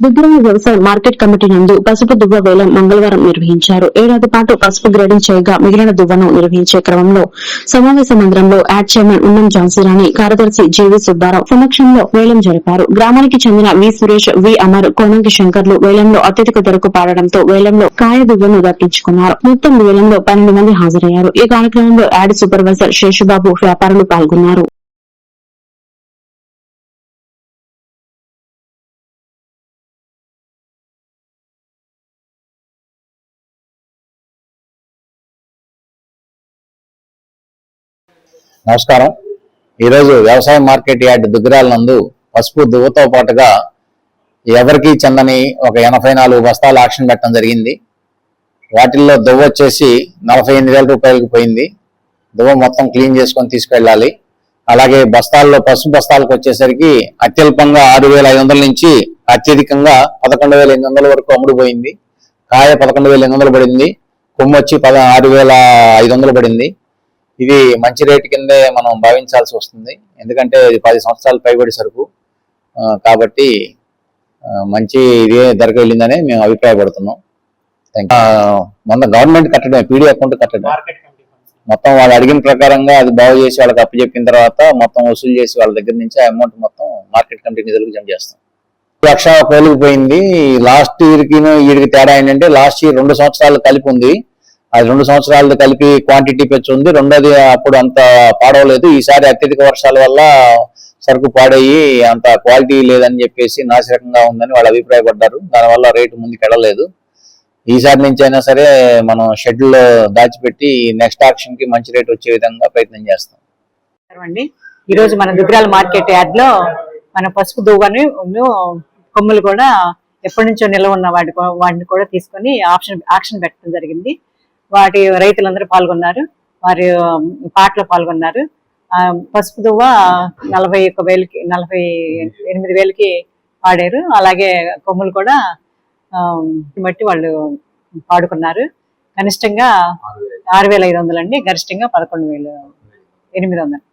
దుగ్గరాల వ్యవసాయ market committee నందు పసుపు దువ్వ వేలం మంగళవారం నిర్వహించారు. ఏడాది పాటు పసుపు గ్రేడింగ్ చేయగా మిగిలిన దువ్వను నిర్వహించే క్రమంలో సమావేశ మందిరంలో యాడ్ చైర్మన్ ఉన్నం ఝాన్సీరాణి కార్యదర్శి జీవి సుబ్బారావు సమక్షంలో వేలం జరిపారు. గ్రామానికి చెందిన వి సురేష్ వి అమర్ కోనంకి శంకర్లు వేలంలో అత్యధిక ధరకు పాడడంతో వేలంలో కాయ దువ్వను దక్కించుకున్నారు. మొత్తం వేలంలో పన్నెండు మంది హాజరయ్యారు. ఈ కార్యక్రమంలో యాడ్ సూపర్వైజర్ శేషుబాబు వ్యాపారులు పాల్గొన్నారు. నమస్కారం. ఈరోజు వ్యవసాయ మార్కెట్ యార్డ్ దుగ్గరాల నందు పసుపు దువ్వతో పాటుగా ఎవరికి చెందని ఒక ఎనభై నాలుగు బస్తాలు ఆక్షన్ పెట్టడం జరిగింది. వాటిల్లో దువ్వ వచ్చేసి నలభై ఎనిమిది వేల రూపాయలకు పోయింది. దువ్వ మొత్తం క్లీన్ చేసుకొని తీసుకెళ్ళాలి. అలాగే బస్తాల్లో పసుపు బస్తాలకు వచ్చేసరికి అత్యల్పంగా ఆరు వేల ఐదు వందల నుంచి అత్యధికంగా పదకొండు వేల ఎనిమిది వందల వరకు అమ్ముడుపోయింది కాయ పదకొండు వేల ఎనిమిది వందలు పడింది. కొమ్ము వచ్చి పద ఆరు వేల ఐదు వందలు పడింది. ఇది మంచి రేటు కిందే మనం భావించాల్సి వస్తుంది. ఎందుకంటే ఇది పది సంవత్సరాలు పైబడి సరుకు. కాబట్టి మంచి ఇదే ధరకు వెళ్ళిందని మేము అభిప్రాయపడుతున్నాం. మొన్న గవర్నమెంట్ కట్టడమే పీడీ అకౌంట్ కట్టడం మొత్తం వాళ్ళు అడిగిన ప్రకారంగా అది బాగు చేసి వాళ్ళకి అప్పచెప్పిన తర్వాత మొత్తం వసూలు చేసి వాళ్ళ దగ్గర నుంచి ఆ అమౌంట్ మొత్తం మార్కెట్ కమిటీ నిధులకు జమ చేస్తాం. లక్ష పోయింది. లాస్ట్ ఇయర్కి వీడికి తేడా ఏంటంటే లాస్ట్ ఇయర్ రెండు సంవత్సరాలు కలిపి ఉంది. అది రెండు సంవత్సరాలు కలిపి క్వాంటిటీ పెంచు ఉంది రెండోది అప్పుడు అంత పాడవలేదు. ఈసారి అత్యధిక వర్షాల వల్ల సరుకు పాడయ్యి అంత క్వాలిటీ లేదని చెప్పేసి నాశరకంగా ఉందని వాళ్ళు అభిప్రాయపడ్డారు. దానివల్ల రేటు ముందుకు వెళ్ళలేదు ఈసారి నుంచి అయినా సరే మనం షెడ్యూల్ దాచిపెట్టి నెక్స్ట్ ఆక్షన్కి మంచి రేట్ వచ్చే విధంగా ప్రయత్నం చేస్తాం. అండి. ఈ రోజు మన దుగ్గరాల మార్కెట్ యార్డ్లో మన పసుపు దువ్వని కొమ్ములు కూడా ఎప్పటి నుంచో నిల్వ ఉన్న వాటి వాటిని కూడా తీసుకొని ఆప్షన్ ఆక్షన్ పెట్టడం జరిగింది. వాటి రైతులందరూ పాల్గొన్నారు. వారి పాటలు పాటలో పాల్గొన్నారు. పసుపు దువ్వ నలభై ఒక్క వేలకి నలభై ఎనిమిది వేలకి పాడారు. అలాగే కొమ్ములు కూడా బట్టి వాళ్ళు పాడుకున్నారు. కనిష్టంగా ఆరు వేల ఐదు వందలు అండి. గరిష్టంగా పదకొండు వేలు ఎనిమిది వందలు.